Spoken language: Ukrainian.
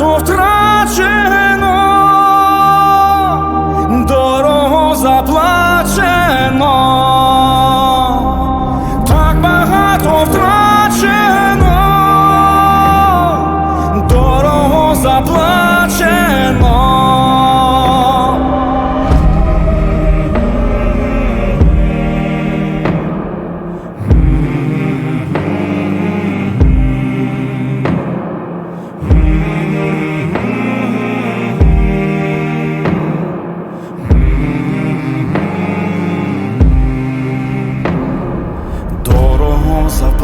багато втрачено, дорогу заплачено,